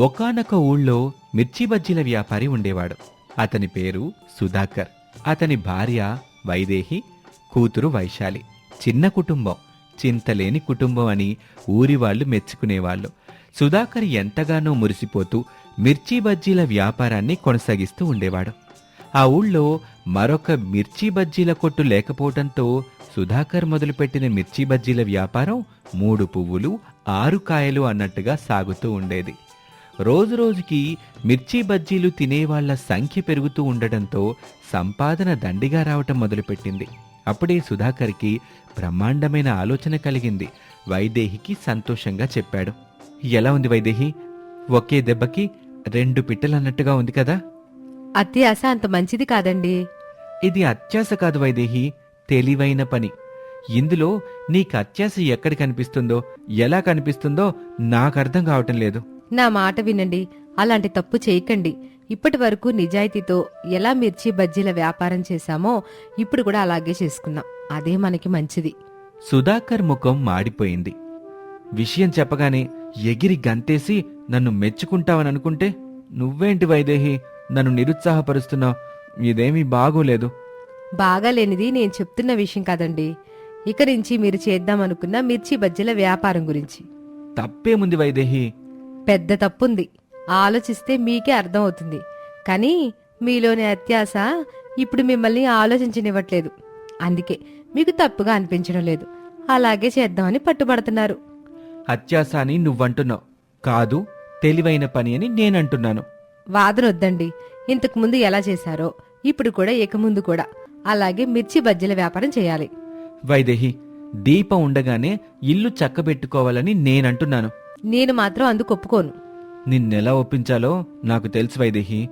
ఒకానొక ఊళ్ళో మిర్చి బజ్జీల వ్యాపారి ఉండేవాడు. అతని పేరు సుధాకర్. అతని భార్య వైదేహి కూతురు వైశాలి. చిన్న కుటుంబం చింతలేని కుటుంబం అని ఊరి వాళ్ళు మెచ్చుకునేవాళ్ళు. సుధాకర్ ఎంతగానో మురిసిపోతూ మిర్చి బజ్జీల వ్యాపారాన్ని కొనసాగిస్తూ ఉండేవాడు. ఆ ఊళ్ళో మరొక మిర్చి బజ్జీల కొట్టు లేకపోవడంతో సుధాకర్ మొదలుపెట్టిన మిర్చి బజ్జీల వ్యాపారం మూడు పువ్వులు ఆరు కాయలు అన్నట్టుగా సాగుతూ ఉండేది. రోజురోజుకి మిర్చి బజ్జీలు తినేవాళ్ళ సంఖ్య పెరుగుతూ ఉండడంతో సంపాదన దండిగా రావటం మొదలుపెట్టింది. అప్పుడే సుధాకర్కి బ్రహ్మాండమైన ఆలోచన కలిగింది. వైదేహికి సంతోషంగా చెప్పాడు. ఎలా ఉంది వైదేహి? ఒకే దెబ్బకి రెండు పిట్టలన్నట్టుగా ఉంది కదా? అత్యాశ అంత మంచిది కాదండి. ఇది అత్యాశ కాదు వైదేహి. తెలివైన పని. ఇందులో నీకు అత్యాశ ఎక్కడ కనిపిస్తుందో ఎలా కనిపిస్తుందో నాకు అర్థం కావటం లేదు. నా మాట వినండి. అలాంటి తప్పు చేయకండి. ఇప్పటి వరకు నిజాయితీతో ఎలా మిర్చి బజ్జీల వ్యాపారం చేశామో ఇప్పుడు కూడా అలాగే చేసుకుందాం అదే మనకి మంచిది. సుధాకర్ ముఖం మాడిపోయింది. విషయం చెప్పగానే ఎగిరి గంతేసి నన్ను మెచ్చుకుంటావని అనుకుంటే నువ్వేంటి వైదేహి? నన్ను నిరుత్సాహపరుస్తున్నావు. ఇదేమీ బాగోలేదు. బాగాలేనిది నేను చెప్తున్న విషయం కాదండి. ఇక నుంచి మీరు చేద్దామనుకున్న మిర్చి బజ్జీల వ్యాపారం గురించి. తప్పేముంది వైదేహి? పెద్ద తప్పుంది. ఆలోచిస్తే మీకే అర్థం అవుతుంది కానీ మీలోని అత్యాశ ఇప్పుడు మిమ్మల్ని ఆలోచించనివ్వట్లేదు. అందుకే మీకు తప్పుగా అనిపించడం లేదు. అలాగే చేద్దామని పట్టుబడుతున్నారు. అత్యాస అని నువ్వంటున్నావు. కాదు తెలివైన పని అని నేనంటున్నాను. వాదనొద్దండి. ఇంతకు ముందు ఎలా చేశారో ఇప్పుడు కూడా ఇక ముందు కూడా. అలాగే మిర్చి బజ్జీల వ్యాపారం చేయాలి. వైదేహి దీపం ఉండగానే ఇల్లు చక్కబెట్టుకోవాలని నేనంటున్నాను. నేను మాత్రం అందుకు ఒప్పుకోను. నిన్నెలా ఒప్పించాలో నాకు తెలుసు వైదేహి.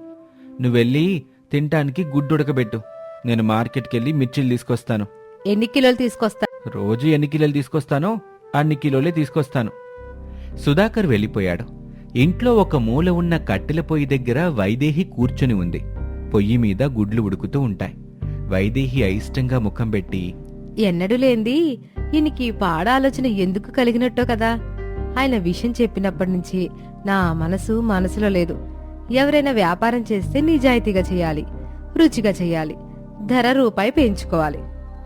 నువ్వెళ్ళి తినటానికి గుడ్డు ఉడకబెట్టు నేను మార్కెట్కెళ్ళి మిర్చిలు తీసుకొస్తాను. ఎన్ని కిలోలు తీసుకొస్తా? రోజు ఎన్ని కిలోలు తీసుకొస్తానో అన్ని కిలోలే తీసుకొస్తాను. సుధాకర్ వెళ్ళిపోయాడు. ఇంట్లో ఒక మూల ఉన్న కట్టెల పొయ్యి దగ్గర వైదేహి కూర్చొని ఉంది. పొయ్యి మీద గుడ్లు ఉడుకుతూ ఉంటాయి. వైదేహి అయిష్టంగా ముఖం పెట్టి ఎన్నడూ లేంది. ఈయనకి ఈ పాడ ఆలోచన ఎందుకు కలిగినట్టో కదా. ఆయన విషయం చెప్పినప్పటి నుంచి నా మనసు మనసులో లేదు. ఎవరైనా వ్యాపారం చేస్తే నిజాయితీగా చేయాలి రుచిగా చేయాలి ధర రూపాయి పెంచుకోవాలి.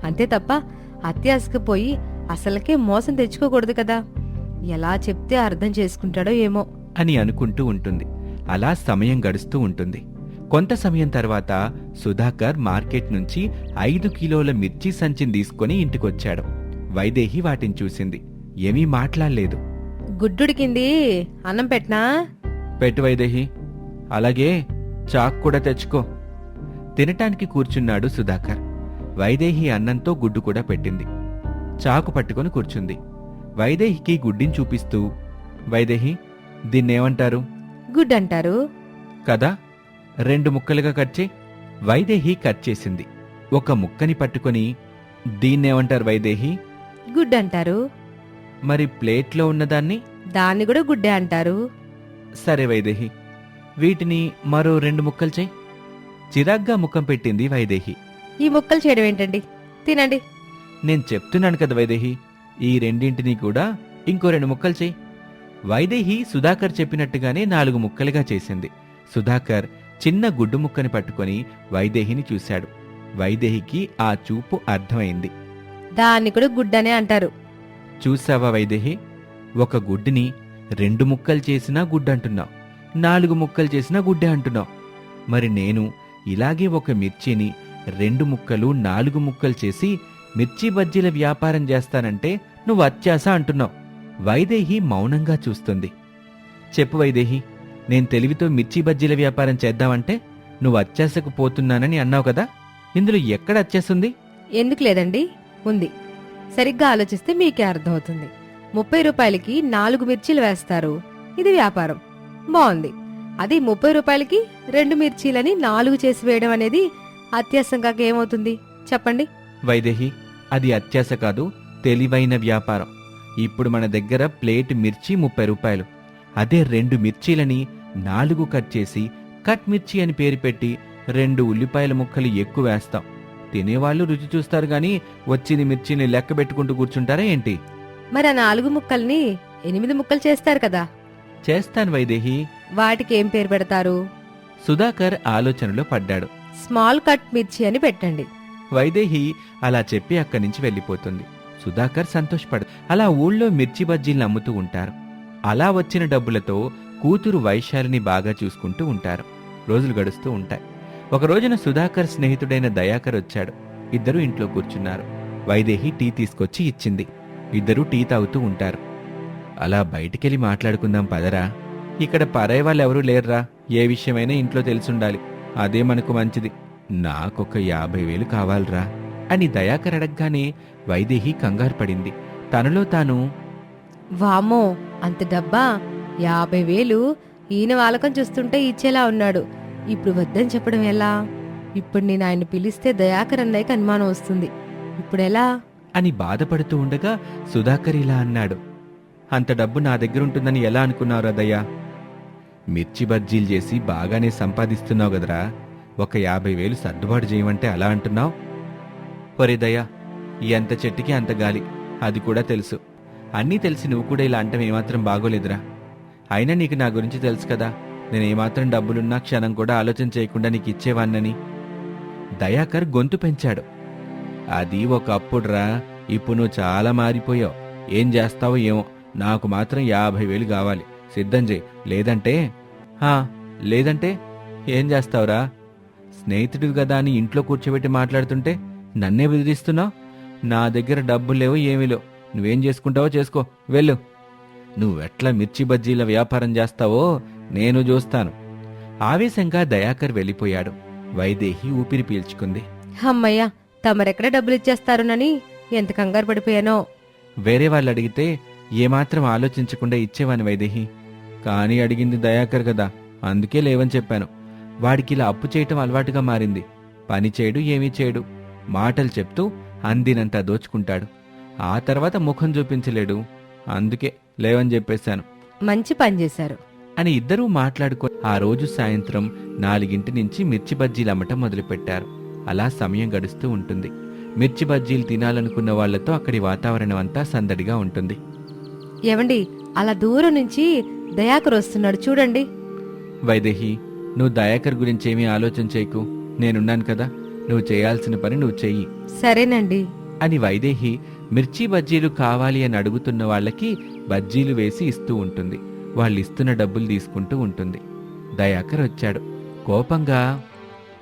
అంతే తప్ప అత్యాశకు పోయి అసలకే మోసం తెచ్చుకోకూడదు కదా. ఎలా చెప్తే అర్థం చేసుకుంటాడో ఏమో. అని అనుకుంటూ ఉంటుంది. అలా సమయం గడుస్తూ ఉంటుంది. కొంత సమయం తర్వాత సుధాకర్ మార్కెట్ నుంచి ఐదు కిలోల మిర్చి సంచిని తీసుకొని ఇంటికొచ్చాడు. వైదేహి వాటిని చూసింది. ఏమీ మాట్లాడలేదు. గుడ్డుడికింది అన్నం పెట్టనా? పెట్టు వైదేహి. అలాగే చాక్ కూడా తెచ్చుకో. తినటానికి కూర్చున్నాడు సుధాకర్. వైదేహి అన్నంతో గుడ్డు కూడా పెట్టింది. చాకు పట్టుకొని కూర్చుంది. వైదేహికి గుడ్డిని చూపిస్తూ వైదేహి దీన్నేమంటారు? గుడ్ అంటారు కదా రెండు ముక్కలుగా కట్ చేయి. వైదేహి కట్ చేసింది. ఒక ముక్కని పట్టుకొని దీన్నేమంటారు వైదేహి? గుడ్ అంటారు మరి ప్లేట్లో ఉన్నదాన్ని దాన్ని కూడా గుడ్డే అంటారు. సరే వైదేహి వీటిని మరో రెండు ముక్కలు చేయి. చిరాగ్గా ముఖం పెట్టింది వైదేహి. ఈ ముక్కలు చేయడం ఏంటండి? తినండి. నేను చెప్తున్నాను కదా వైదేహి ఈ రెండింటినీ కూడా ఇంకో రెండు ముక్కలు చేయి. వైదేహి సుధాకర్ చెప్పినట్టుగానే నాలుగు ముక్కలుగా చేసింది. సుధాకర్ చిన్న గుడ్డు ముక్కని పట్టుకొని వైదేహిని చూశాడు. వైదేహికి ఆ చూపు అర్థమైంది. దాన్ని కూడా గుడ్డనే అంటారు. చూసావా వైదేహి? ఒక గుడ్డుని రెండు ముక్కలు చేసినా గుడ్డంటున్నావు నాలుగు ముక్కలు చేసినా గుడ్డే అంటున్నావు. మరి నేను ఇలాగే ఒక మిర్చిని రెండు ముక్కలు నాలుగు ముక్కలు చేసి మిర్చి బజ్జీల వ్యాపారం చేస్తానంటే నువ్వు అత్యాస అంటున్నావు. వైదేహి మౌనంగా చూస్తుంది. చెప్పు వైదేహి నేను తెలివితో మిర్చి బజ్జీల వ్యాపారం చేద్దామంటే నువ్వు అత్యాశకు పోతున్నానని అన్నావు కదా ఇందులో ఎక్కడ వచ్చేస్తుంది ఎందుకు లేదండి? ఉంది. సరిగ్గా ఆలోచిస్తే మీకే అర్థమవుతుంది. ముప్పై రూపాయలకి నాలుగు మిర్చీలు వేస్తారు. ఇది వ్యాపారం. బాగుంది అది ముప్పై రూపాయలకి రెండు మిర్చీలని నాలుగు చేసి వేయడం అనేది అత్యాసంగా ఏమవుతుంది? చెప్పండి. వైదేహి అది అత్యాస కాదు తెలివైన వ్యాపారం. ఇప్పుడు మన దగ్గర ప్లేట్ మిర్చి ముప్పై రూపాయలు. అదే రెండు మిర్చీలని నాలుగు కట్ చేసి కట్ మిర్చి అని పేరు పెట్టి రెండు ఉల్లిపాయల ముక్కలు ఎక్కువ వేస్తాం. తినేవాళ్ళు రుచి చూస్తారు గాని వచ్చిన మిర్చిని లెక్క పెట్టుకుంటూ కూర్చుంటారా ఏంటి? మరి ఆ నాలుగు ముక్కల్ని ఎనిమిది ముక్కలు చేస్తారు కదా. చేస్తాను వైదేహి. వాటికి ఏం పేరు పెడతారు? సుధాకర్ ఆలోచనలో పడ్డాడు. స్మాల్ కట్ మిర్చి అని పెట్టండి. వైదేహి అలా చెప్పి అక్కడి నుంచి వెళ్ళిపోతుంది. సుధాకర్ సంతోషపడు. అలా ఊళ్ళో మిర్చి బజ్జీలను అమ్ముతూ ఉంటారు. అలా వచ్చిన డబ్బులతో కూతురు వైశాలిని బాగా చూసుకుంటూ ఉంటారు. రోజులు గడుస్తూ ఉంటాయి. ఒక రోజున సుధాకర్ స్నేహితుడైన దయాకర్ వచ్చాడు. ఇద్దరు ఇంట్లో కూర్చున్నారు. వైదేహి టీ తీసుకొచ్చి ఇచ్చింది. ఇద్దరూ టీ తాగుతూ ఉంటారు. అలా బయటికెళ్ళి మాట్లాడుకుందాం పదరా. ఇక్కడ పరాయి వాళ్ళు ఎవరూ లేర్రా. ఏ విషయమైనా ఇంట్లో తెలుసుండాలి. అదే మనకు మంచిది. నాకొక యాభై వేలు కావాలరా అని దయాకర్ అడగగానే వైదేహి కంగారు పడింది. తనలో తాను వామో అంత డబ్బా? యాభై వేలు ఈయన వాలకం చూస్తుంటే ఇచ్చేలా ఉన్నాడు. ఇప్పుడు వద్దని చెప్పడం ఎలా? ఇప్పుడు నేను ఆయన పిలిస్తే దయాకర్ అన్నయ్యకి అనుమానం వస్తుంది. ఇప్పుడు ఎలా? అని బాధపడుతూ ఉండగా సుధాకర్ ఇలా అన్నాడు. అంత డబ్బు నా దగ్గర ఉంటుందని ఎలా అనుకున్నావు రదయ్యా? మిర్చి బజ్జీలు చేసి బాగానే సంపాదిస్తున్నావు కదరా. ఒక యాభై వేలు సర్దుబాటు చేయమంటే అలా అంటున్నావు? ఒరే దయ్యా ఎంత చెట్టుకి అంత గాలి. అది కూడా తెలుసు. అన్నీ తెలిసి నువ్వు కూడా ఇలా అంటం ఏమాత్రం బాగోలేదురా. అయినా నీకు నా గురించి తెలుసు కదా. నేను ఏమాత్రం డబ్బులున్నా క్షణం కూడా ఆలోచన చేయకుండా నీకు ఇచ్చేవాన్నని దయాకర్ గొంతు పెంచాడు. అది ఒకప్పుడురా ఇప్పుడు నువ్వు చాలా మారిపోయావు. ఏం చేస్తావో ఏమో. నాకు మాత్రం యాభై వేలు కావాలి. సిద్ధం చేయి. లేదంటే? హా లేదంటే? ఏం చేస్తావురా? స్నేహితుడు కదా అని ఇంట్లో కూర్చోబెట్టి మాట్లాడుతుంటే నన్నే బెదిరిస్తున్నావు? నా దగ్గర డబ్బులు లేవు ఏమీ లేవు. నువ్వేం చేసుకుంటావో చేసుకో. వెళ్ళు. నువ్వెట్లా మిర్చి బజ్జీల వ్యాపారం చేస్తావో నేను చూస్తాను. ఆవేశంగా దయాకర్ వెళ్ళిపోయాడు. వైదేహి ఊపిరి పీల్చుకుంది. అమ్మయ్యా తమరెక్కడ డబ్బులు ఇచ్చేస్తారోనని ఎంత కంగారు పడిపోయానో. వేరే వాళ్ళు అడిగితే ఏమాత్రం ఆలోచించకుండా ఇచ్చేవాని వైదేహి. కానీ అడిగింది దయాకర్ కదా అందుకే లేవని చెప్పాను. వాడికి ఇలా అప్పు చేయటం అలవాటుగా మారింది. పని చేయడు ఏమీ చేయడు మాటలు చెప్తూ అందినంత దోచుకుంటాడు. ఆ తర్వాత ముఖం చూపించలేడు. అందుకే లేవని చెప్పేశాను. మంచి పని చేశారు. అని ఇద్దరూ మాట్లాడుకో ఆ రోజు సాయంత్రం నాలుగింటి నుంచి మిర్చి బజ్జీలు అమ్మటం మొదలుపెట్టారు. అలా సమయం గడుస్తూ ఉంటుంది. మిర్చి బజ్జీలు తినాలనుకున్న వాళ్ళతో అక్కడి వాతావరణం అంతా సందడిగా ఉంటుంది. ఏవండి అలా దూరం నుంచి దయాకర్ వస్తున్నాడు చూడండి. వైదేహి నువ్వు దయాకర్ గురించి ఏమీ ఆలోచన చేయకు. నేనున్నాను కదా నువ్వు చేయాల్సిన పని నువ్వు చెయ్యి. సరేనండి. అని వైదేహి మిర్చి బజ్జీలు కావాలి అని అడుగుతున్న వాళ్ళకి బజ్జీలు వేసి ఇస్తూ ఉంటుంది. వాళ్ళు ఇస్తున్న డబ్బులు తీసుకుంటూ ఉంటుంది. దయాకర్ వచ్చాడు. కోపంగా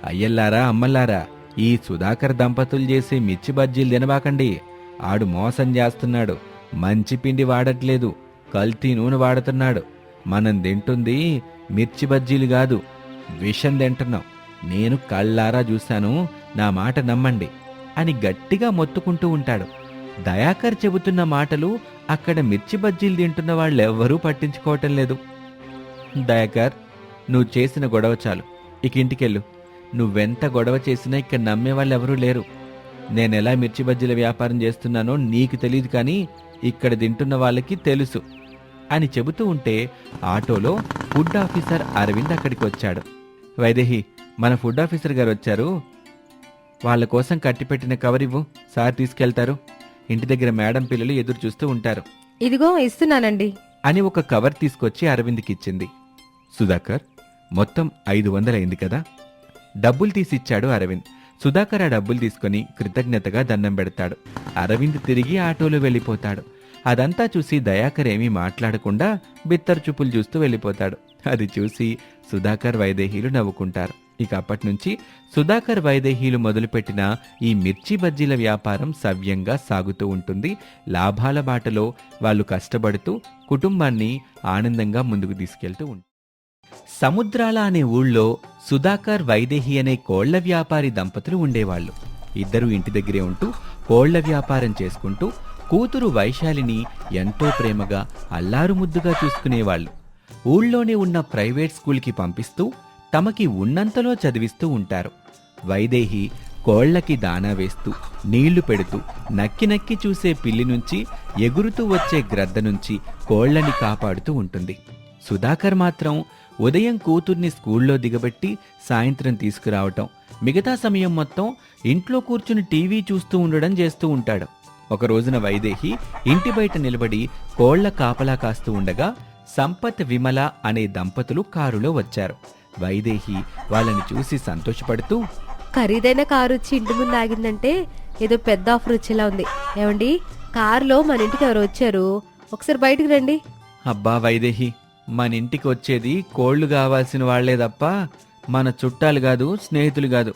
అయ్యల్లారా అమ్మల్లారా ఈ సుధాకర్ దంపతులు చేసే మిర్చి బజ్జీలు తినబాకండి. ఆడు మోసం చేస్తున్నాడు. మంచి పిండి వాడట్లేదు. కల్తీ నూనె వాడుతున్నాడు. మనం తింటుంది మిర్చి బజ్జీలు కాదు. విషం తింటున్నాం. నేను కళ్ళారా చూశాను. నా మాట నమ్మండి అని గట్టిగా మొత్తుకుంటూ ఉంటాడు. దయాకర్ చెబుతున్న మాటలు అక్కడ మిర్చి బజ్జీలు తింటున్న వాళ్ళెవ్వరూ పట్టించుకోవటం లేదు. దయాకర్ నువ్వు చేసిన గొడవ చాలు. ఇక ఇంటికెళ్ళు. నువ్వెంత గొడవ చేసినా ఇక్కడ నమ్మే వాళ్ళెవరూ లేరు. నేనెలా మిర్చి బజ్జీల వ్యాపారం చేస్తున్నానో నీకు తెలియదు కానీ ఇక్కడ తింటున్న వాళ్ళకి తెలుసు అని చెబుతూ ఉంటే ఆటోలో ఫుడ్ ఆఫీసర్ అరవింద్ అక్కడికి వచ్చాడు. వైదేహి మన ఫుడ్ ఆఫీసర్ గారు వచ్చారు. వాళ్ళ కోసం కట్టిపెట్టిన కవర్ ఇవ్వు. సార్ తీసుకెళ్తారు. ఇంటి దగ్గర మేడం పిల్లలు ఎదురు చూస్తూ ఉంటారు. ఇదిగో ఇస్తున్నానండి. అని ఒక కవర్ తీసుకొచ్చి అరవింద్కి ఇచ్చింది సుధాకర్ మొత్తం ఐదు వందలైంది కదా? డబ్బులు తీసిచ్చాడు అరవింద్. సుధాకర్ ఆ డబ్బులు తీసుకొని కృతజ్ఞతగా దండం పెడతాడు. అరవింద్ తిరిగి ఆటోలో వెళ్ళిపోతాడు. అదంతా చూసి దయాకర్ ఏమీ మాట్లాడకుండా బిత్తరు చూపులు చూస్తూ వెళ్ళిపోతాడు. అది చూసి సుధాకర్ వైదేహీలు నవ్వుకుంటారు. ఇక అప్పటి నుంచి సుధాకర్ వైదేహీలు మొదలుపెట్టిన ఈ మిర్చి బజ్జీల వ్యాపారం సవ్యంగా సాగుతూ ఉంటుంది. లాభాల బాటలో వాళ్ళు కష్టపడుతూ కుటుంబాన్ని ఆనందంగా ముందుకు తీసుకెళ్తూ ఉంటారు సముద్రాల అనే ఊళ్ళో సుధాకర్ వైదేహి అనే కోళ్ళ వ్యాపారి దంపతులు ఉండేవాళ్ళు. ఇద్దరు ఇంటి దగ్గరే ఉంటూ కోళ్ళ వ్యాపారం చేసుకుంటూ కూతురు వైశాలిని ఎంతో ప్రేమగా అల్లారు ముద్దుగా చూసుకునేవాళ్ళు. ఊళ్ళోనే ఉన్న ప్రైవేట్ స్కూల్కి పంపిస్తూ తమకి ఉన్నంతలో చదివిస్తూ ఉంటారు. వైదేహి కోళ్ళకి దానా వేస్తూ నీళ్ళు పెడుతూ నక్కి నక్కి చూసే పిల్లి నుంచి ఎగురుతూ వచ్చే గ్రద్ద నుంచి కోళ్ళని కాపాడుతూ ఉంటుంది. సుధాకర్ మాత్రం ఉదయం కూతుర్ని స్కూల్లో దిగబెట్టి సాయంత్రం తీసుకురావటం. మిగతా సమయం మొత్తం ఇంట్లో కూర్చుని టీవీ చూస్తూ ఉండడం చేస్తూ ఉంటాడు. ఒక రోజున వైదేహి ఇంటి బయట నిలబడి కోళ్ళ కాపలా కాస్తూ ఉండగా సంపత్ విమల అనే దంపతులు కారులో వచ్చారు. వైదేహి వాళ్ళని చూసి సంతోషపడుతూ ఖరీదైన కారు వచ్చి ఇంటి ముందు ఆగిందంటే ఏదో పెద్ద ఆఫర్ వచ్చేలా ఉంది. ఏమండి? కారులో మన ఇంటికి ఎవరు వచ్చారు. ఒకసారి బయటికి రండి. అబ్బా వైదేహి మన ఇంటికి వచ్చేది కోళ్ళు కావాల్సిన వాళ్ళే తప్ప మన చుట్టాలు కాదు స్నేహితులు కాదు.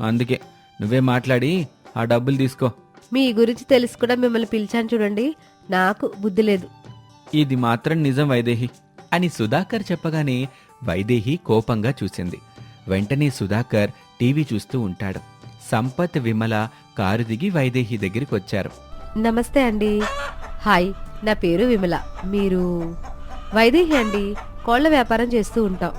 అందుకే నువ్వే మాట్లాడి ఆ డబ్బులు తీసుకో. మీ గురించి తెలిసి కూడా మిమ్మల్ని పిలిచాను చూడండి. నాకు బుద్ధి లేదు. ఇది మాత్రం నిజం వైదేహి. అని సుధాకర్ చెప్పగానే వైదేహి కోపంగా చూసింది. వెంటనే సుధాకర్ టీవీ చూస్తూ ఉంటాడు. సంపత్ విమల కారు దిగి వైదేహి దగ్గరికి వచ్చారు. నమస్తే అండి. హాయ్ నా పేరు విమల. మీరు వైదేహి అండి కోళ్ళ వ్యాపారం చేస్తూ ఉంటాం.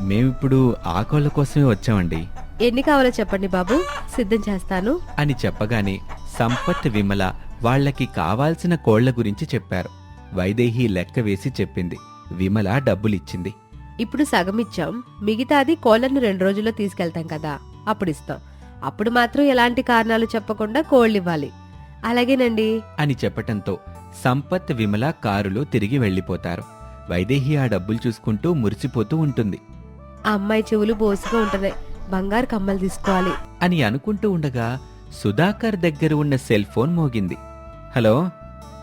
మేమిప్పుడు ఆ కోళ్ళ కోసమే వచ్చామండి. ఎన్ని కావాలో చెప్పండి బాబు సిద్ధం చేస్తాను. అని చెప్పగానే సంపత్ విమల వాళ్ళకి కావాల్సిన కోళ్ళ గురించి చెప్పారు. వైదేహి లెక్క వేసి చెప్పింది. విమల డబ్బులిచ్చింది. ఇప్పుడు సగం ఇచ్చాం మిగతాది కోళ్ళను రెండు రోజుల్లో తీసుకెళ్తాం కదా అప్పుడు ఇస్తాం అప్పుడు మాత్రం ఎలాంటి కారణాలు చెప్పకుండా కోళ్ళు ఇవ్వాలి అలాగేనండి. అని చెప్పటంతో సంపత్ విమల కారులో తిరిగి వెళ్ళిపోతారు. వైదేహి ఆ డబ్బులు చూసుకుంటూ మురిసిపోతూ ఉంటుంది. ఆ అమ్మాయి చెవులు బోసుగా ఉంటున్నాయి బంగారు కమ్మలు తీసుకోవాలి. అని అనుకుంటూ ఉండగా సుధాకర్ దగ్గర ఉన్న సెల్ ఫోన్ మోగింది. హలో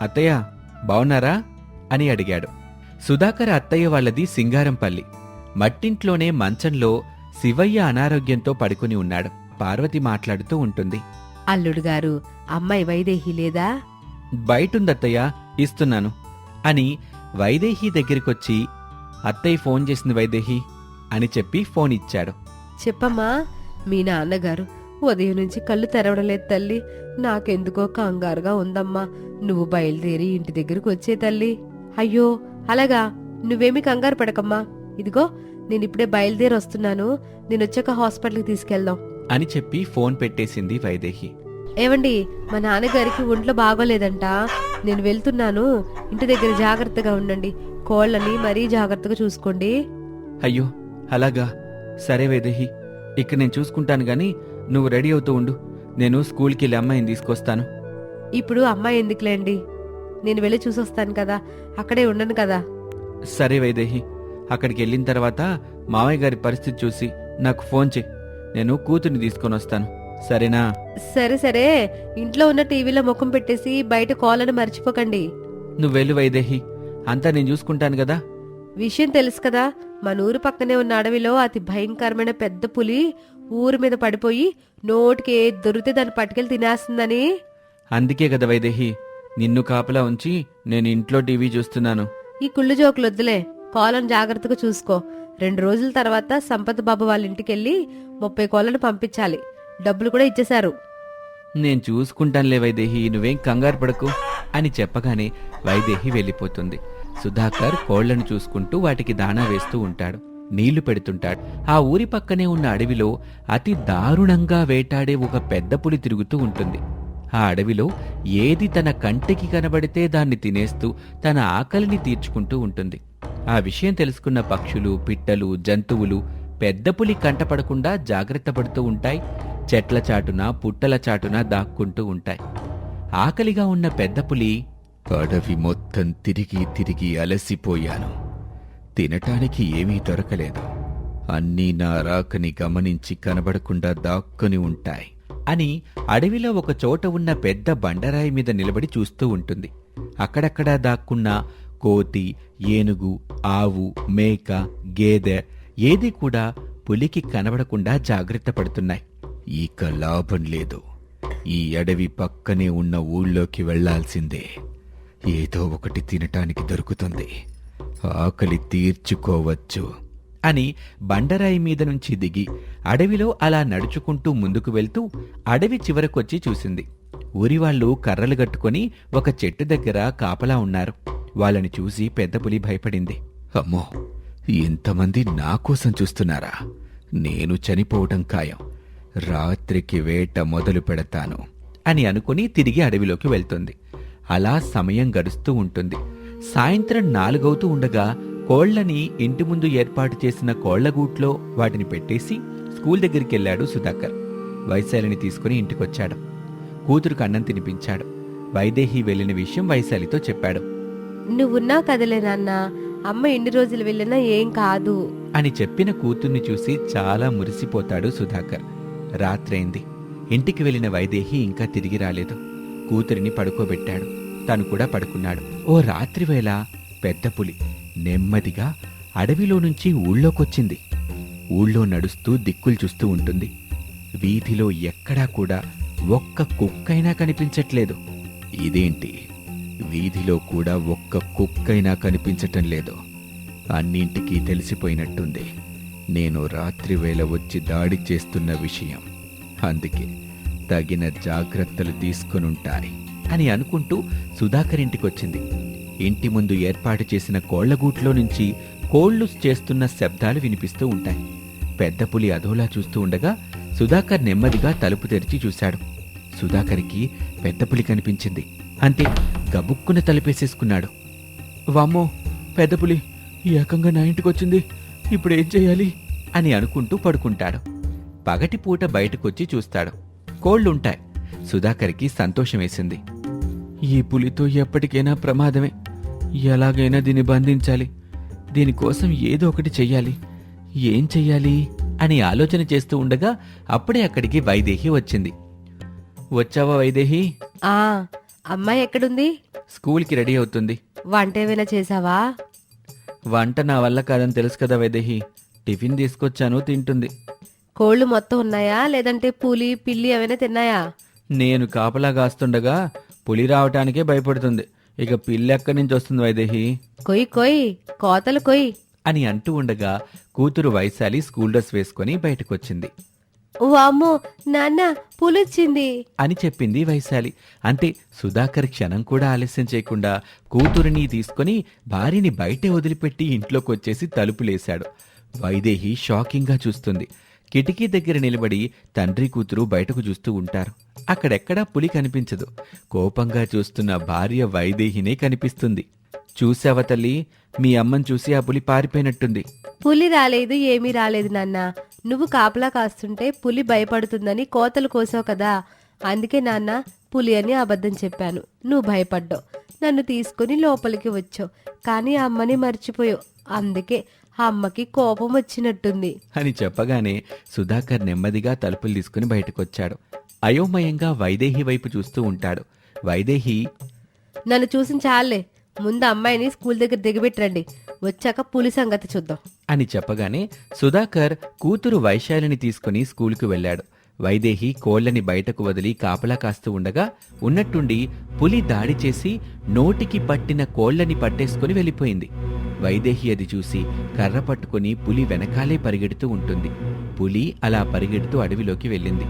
అత్తయ్య బావున్నారా? అని అడిగాడు. సుధాకర్ అత్తయ్య వాళ్ళది సింగారంపల్లి. మట్టింట్లోనే మంచంలో శివయ్య అనారోగ్యంతో పడుకుని ఉన్నాడు. పార్వతి మాట్లాడుతూ ఉంటుంది. అల్లుడు గారు అమ్మాయి వైదేహి లేదా? బయటుందత్తయ్య ఇస్తున్నాను. అని వైదేహి దగ్గరికొచ్చి అత్తయ్య ఫోన్ చేసింది వైదేహి అని చెప్పి ఫోన్ ఇచ్చాడు. చెప్పమ్మా మీ నాన్నగారు ఉదయం నుంచి కళ్ళు తెరవడం లేదు తల్లి. నాకెందుకో కంగారుగా ఉందమ్మా. నువ్వు బయలుదేరి ఇంటి దగ్గరకు వచ్చే తల్లి. అయ్యో అలాగా? నువ్వేమీ కంగారు పడకమ్మా. ఇదిగో నేను ఇప్పుడే బయలుదేరి వస్తున్నాను. నేను వచ్చాక హాస్పిటల్కి తీసుకెళ్దాం. అని చెప్పి ఫోన్ పెట్టేసింది వైదేహి. ఏవండి మా నాన్నగారికి ఒంట్లో బాగోలేదంట. నేను వెళ్తున్నాను. ఇంటి దగ్గర జాగ్రత్తగా ఉండండి. కోళ్ళని మరీ జాగ్రత్తగా చూసుకోండి. అయ్యో అలాగా. సరే వైదేహి ఇక్కడ నేను చూసుకుంటాను గాని నువ్వు రెడీ అవుతూ ఉండు. నేను స్కూల్కి వెళ్ళి అమ్మాయిని తీసుకొస్తాను. ఇప్పుడు అమ్మాయి ఎందుకులేండి? నేను వెళ్ళి చూసొస్తాను కదా. అక్కడే ఉండను కదా. సరే వైదేహి అక్కడికి వెళ్ళిన తర్వాత మావయ్య గారి పరిస్థితి చూసి నాకు ఫోన్ చేయి. నేను కూతుర్ని తీసుకొని వస్తాను సరేనా? సరే సరే. ఇంట్లో ఉన్న టీవీలో ముఖం పెట్టేసి బయట కోళ్ళను మర్చిపోకండి. నువ్వు వెళ్ళు వైదేహి. అంతా నేను చూసుకుంటాను కదా. విషయం తెలుసు కదా మన ఊరు పక్కనే ఉన్న అడవిలో అతి భయంకరమైన పెద్ద పులి ఊరి మీద పడిపోయి నోటికి ఏది దొరికితే దాన్ని పట్టుకెళ్ళి తినేస్తుందని. అందుకే కదా వైదేహి నిన్ను కాపలా ఉంచి నేను ఇంట్లో టీవీ చూస్తున్నాను. ఈ కుళ్ళు జోకులు వద్దులే. కోళ్ళను జాగ్రత్తగా చూసుకో. రెండు రోజుల తర్వాత సంపత్ బాబు వాళ్ళ ఇంటికెళ్ళి ముప్పై కోళ్ళను పంపించాలి. డబ్బులు కూడా ఇచ్చేశారు. నేను చూసుకుంటానులే వైదేహి నువ్వేం కంగారు పడకు అని చెప్పగానే వైదేహి వెళ్ళిపోతుంది. సుధాకర్ కోళ్ళను చూసుకుంటూ వాటికి దాణా వేస్తూ ఉంటాడు. నీళ్ళు పెడుతుంటాడు. ఆ ఊరి పక్కనే ఉన్న అడవిలో అతి దారుణంగా వేటాడే ఒక పెద్ద పులి తిరుగుతూ ఉంటుంది. ఆ అడవిలో ఏది తన కంటికి కనబడితే దాన్ని తినేస్తూ తన ఆకలిని తీర్చుకుంటూ ఉంటుంది. ఆ విషయం తెలుసుకున్న పక్షులు పిట్టలు జంతువులు పెద్ద పులి కంటపడకుండా జాగ్రత్త పడుతూ ఉంటాయి. చెట్ల చాటున పుట్టల చాటున దాక్కుంటూ ఉంటాయి. ఆకలిగా ఉన్న పెద్ద పులి అడవి మొత్తం తిరిగి తిరిగి అలసిపోయాను. తినటానికి ఏమీ దొరకలేదు. అన్నీ నా రాకని గమనించి కనబడకుండా దాక్కుని ఉంటాయి. అని అడవిలో ఒక చోట ఉన్న పెద్ద బండరాయి మీద నిలబడి చూస్తూ ఉంటుంది. అక్కడక్కడా దాక్కున్న కోతి ఏనుగు ఆవు మేక గేదె ఏది కూడా పులికి కనబడకుండా జాగ్రత్త పడుతున్నాయి. ఇక లాభం లేదు. ఈ అడవి పక్కనే ఉన్న ఊళ్ళోకి వెళ్ళాల్సిందే. ఏదో ఒకటి తినటానికి దొరుకుతుంది. ఆకలి తీర్చుకోవచ్చు అని బండరాయి మీద నుంచి దిగి అడవిలో అలా నడుచుకుంటూ ముందుకు వెళ్తూ అడవి చివరకొచ్చి చూసింది. ఊరివాళ్ళు కర్రలు కట్టుకొని ఒక చెట్టు దగ్గర కాపలా ఉన్నారు. వాళ్ళని చూసి పెద్ద పులి భయపడింది. అమ్మో! ఇంతమంది నా కోసం చూస్తున్నారా? నేను చనిపోవటం ఖాయం. రాత్రికి వేట మొదలు పెడతాను అని అనుకుని తిరిగి అడవిలోకి వెళ్తుంది. అలా సమయం గడుస్తూ ఉంటుంది. సాయంత్రం నాలుగవుతూ ఉండగా కోళ్ళని ఇంటి ముందు ఏర్పాటు చేసిన కోళ్ళగూట్లో వాటిని పెట్టేసి స్కూల్ దగ్గరికి వెళ్ళాడు సుధాకర్. వైశాలిని తీసుకుని ఇంటికొచ్చాడు. కూతురుకు అన్నం తినిపించాడు. వైదేహి వెళ్ళిన విషయం వైశాలితో చెప్పాడు. నువ్వున్నావు కదలే నాన్న అమ్మ ఎన్ని రోజులు వెళ్ళినా ఏం కాదు. అని చెప్పిన కూతుర్ని చూసి చాలా మురిసిపోతాడు సుధాకర్. రాత్రైంది. ఇంటికి వెళ్ళిన వైదేహి ఇంకా తిరిగి రాలేదు. కూతురిని పడుకోబెట్టాడు. తను కూడా పడుకున్నాడు. ఓ రాత్రివేళ పెద్ద పులి నెమ్మదిగా అడవిలో నుంచి ఊళ్ళోకొచ్చింది. ఊళ్ళో నడుస్తూ దిక్కులు చూస్తూ ఉంటుంది. వీధిలో ఎక్కడా కూడా ఒక్క కుక్కైనా కనిపించట్లేదు. ఇదేంటి? వీధిలో కూడా ఒక్క కుక్కైనా కనిపించటం లేదు. అన్నింటికీ తెలిసిపోయినట్టుంది. నేను రాత్రివేళ వచ్చి దాడి చేస్తున్న విషయం. అందుకే తగిన జాగ్రత్తలు తీసుకునుంటాయి అని అనుకుంటూ సుధాకర్ ఇంటికొచ్చింది. ఇంటి ముందు ఏర్పాటు చేసిన కోళ్ళగూట్లో నుంచి కోళ్ళు చేస్తున్న శబ్దాలు వినిపిస్తూ ఉంటాయి. పెద్ద పులి అధోలా చూస్తూ ఉండగా సుధాకర్ నెమ్మదిగా తలుపు తెరిచి చూశాడు. సుధాకర్కి పెద్ద పులి కనిపించింది. అంతే గబుక్కున తలుపేసేసుకున్నాడు. వామ్మో పెద్ద పులి ఏకంగా నా ఇంటికొచ్చింది. ఇప్పుడు ఏం చేయాలి? అని అనుకుంటూ పడుకుంటాడు. పగటిపూట బయటకొచ్చి చూస్తాడు. కోళ్ళుంటాయి సుధాకర్కి సంతోషం వేసింది ఈ పులితో ఎప్పటికైనా ప్రమాదమే. ఎలాగైనా దీన్ని బంధించాలి. దీనికోసం ఏదో ఒకటి చెయ్యాలి. ఏం చెయ్యాలి? అని ఆలోచన చేస్తూ ఉండగా అప్పుడే అక్కడికి వైదేహి వచ్చింది. వచ్చావా వైదేహి? ఆ అమ్మాయి ఎక్కడుంది? స్కూల్కి రెడీ అవుతుంది. వంట ఏమైనా చేసావా వంట నా వల్ల కాదని తెలుసు కదా వైదేహి. టిఫిన్ తీసుకొచ్చాను తింటుంది. కోళ్ళు మొత్తం ఉన్నాయా? లేదంటే పులి పిల్లి ఏమైనా తిన్నాయా? నేను కాపలా కాస్తుండగా పులి రావటానికే భయపడుతుంది. ఇక పిల్లి ఎక్కడి నుంచి వస్తుంది వైదేహి? కొయ్ కొయ్ కోతలు కొయ్. అని అంటూ ఉండగా కూతురు వైశాలి స్కూల్ డ్రెస్ వేసుకొని బయటకొచ్చింది. వామ్మో నాన్న పులిచింది. అని చెప్పింది వైశాలి. అంతే సుధాకర్ క్షణం కూడా ఆలస్యం చేయకుండా కూతురిని తీసుకొని భార్యని బయటే వదిలిపెట్టి ఇంట్లోకొచ్చేసి తలుపులేశాడు. వైదేహి షాకింగ్గా చూస్తుంది. కిటికీ దగ్గర నిలబడి తండ్రి కూతురు బయటకు చూస్తూ ఉంటారు. అక్కడెక్కడా పులి కనిపించదు. కోపంగా చూస్తున్న భార్య వైదేహినే కనిపిస్తుంది. చూసావా తల్లి? మీ అమ్మని చూసి ఆ పులి పారిపోయినట్టుంది. పులి రాలేదు ఏమీ రాలేదు నాన్న. నువ్వు కాపలా కాస్తుంటే పులి భయపడుతుందని కోతలు కోసావు కదా. అందుకే నాన్న పులి అని అబద్ధం చెప్పాను. నువ్వు భయపడ్డావు. నన్ను తీసుకుని లోపలికి వచ్చావు. కానీ అమ్మని మర్చిపోయావు. అందుకే ఆ అమ్మకి కోపం వచ్చినట్టుంది. అని చెప్పగానే సుధాకర్ నెమ్మదిగా తలుపులు తీసుకుని బయటకొచ్చాడు. అయోమయంగా వైదేహి వైపు చూస్తూ ఉంటాడు. వైదేహి నన్ను చూసిన చాలే. ముందు అమ్మాయిని స్కూల్ దగ్గర దిగబెట్టరండి. వచ్చాక పులి సంగతి చూద్దాం. అని చెప్పగానే సుధాకర్ కూతురు వైశాలిని తీసుకుని స్కూలుకు వెళ్ళాడు. వైదేహి కోళ్ళని బయటకు వదిలి కాపలా కాస్తూ ఉండగా ఉన్నట్టుండి పులి దాడి చేసి నోటికి పట్టిన కోళ్ళని పట్టేసుకుని వెళ్ళిపోయింది. వైదేహి అది చూసి కర్ర పట్టుకుని పులి వెనకాలే పరిగెడుతూ ఉంటుంది. పులి అలా పరిగెడుతూ అడవిలోకి వెళ్ళింది.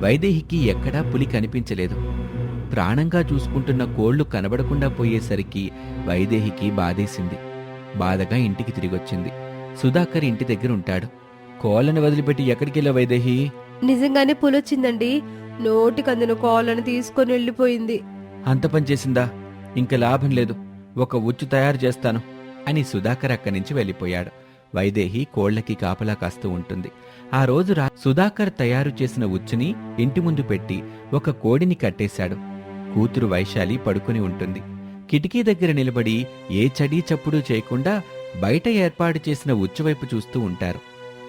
వైదేహికి ఎక్కడా పులి కనిపించలేదు. ప్రాణంగా చూసుకుంటున్న కోళ్ళు కనబడకుండా పోయేసరికి వైదేహికి బాధేసింది. బాధగా ఇంటికి తిరిగొచ్చింది. సుధాకర్ ఇంటి దగ్గర ఉంటాడు. కోళ్ళని వదిలిపెట్టి ఎక్కడికి వెళ్ళా వైదేహి? నిజంగానే పులొచ్చిందండి. నోటికి అందిన కోళ్ళని తీసుకొని వెళ్ళిపోయింది. అంత పని చేసిందా? ఇంక లాభం లేదు. ఒక ఉచ్చు తయారు చేస్తాను అని సుధాకర్ అక్కడి నుంచి వెళ్ళిపోయాడు. వైదేహి కోళ్ళకి కాపలా కాస్తూ ఉంటుంది. ఆ రోజు రా సుధాకర్ తయారు చేసిన ఉచ్చుని ఇంటి ముందు పెట్టి ఒక కోడిని కట్టేశాడు. కూతురు వైశాలి పడుకుని ఉంటుంది. కిటికీ దగ్గర నిలబడి ఏ చడీ చప్పుడు చేయకుండా బయట ఏర్పాటు చేసిన ఉచ్చు వైపు చూస్తూ ఉంటారు.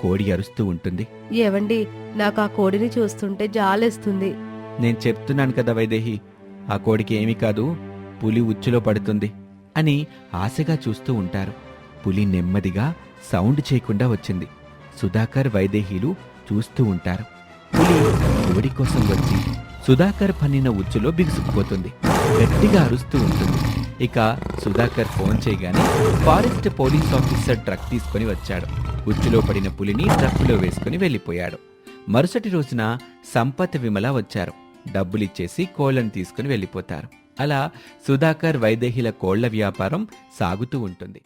కోడి అరుస్తూ ఉంటుంది. ఏవండి నాకు ఆ కోడిని చూస్తుంటే జాలేస్తుంది. నేను చెప్తున్నాను కదా వైదేహి ఆ కోడికి ఏమీ కాదు పులి ఉచ్చులో పడుతుంది అని ఆశగా చూస్తూ ఉంటారు. పులి నెమ్మదిగా సౌండ్ చేయకుండా వచ్చింది. సుధాకర్ వైదేహీలు చూస్తూ ఉంటారు. పులి కోడి కోసం వచ్చి సుధాకర్ పన్నిన ఉచ్చులో బిగుసుకుపోతుంది. గట్టిగా అరుస్తూ ఉంటుంది. ఇక సుధాకర్ ఫోన్ చేయగానే ఫారెస్ట్ పోలీస్ ఆఫీసర్ ట్రక్ తీసుకొని వచ్చాడు. ఉచ్చులో పడిన పులిని ట్రక్కులో వేసుకుని వెళ్ళిపోయాడు. మరుసటి రోజున సంపత్ విమల వచ్చారు. డబ్బులిచ్చేసి కోళ్ళను తీసుకుని వెళ్ళిపోతారు. అలా సుధాకర్ వైదేహిల కోళ్ళ వ్యాపారం సాగుతూ ఉంటుంది.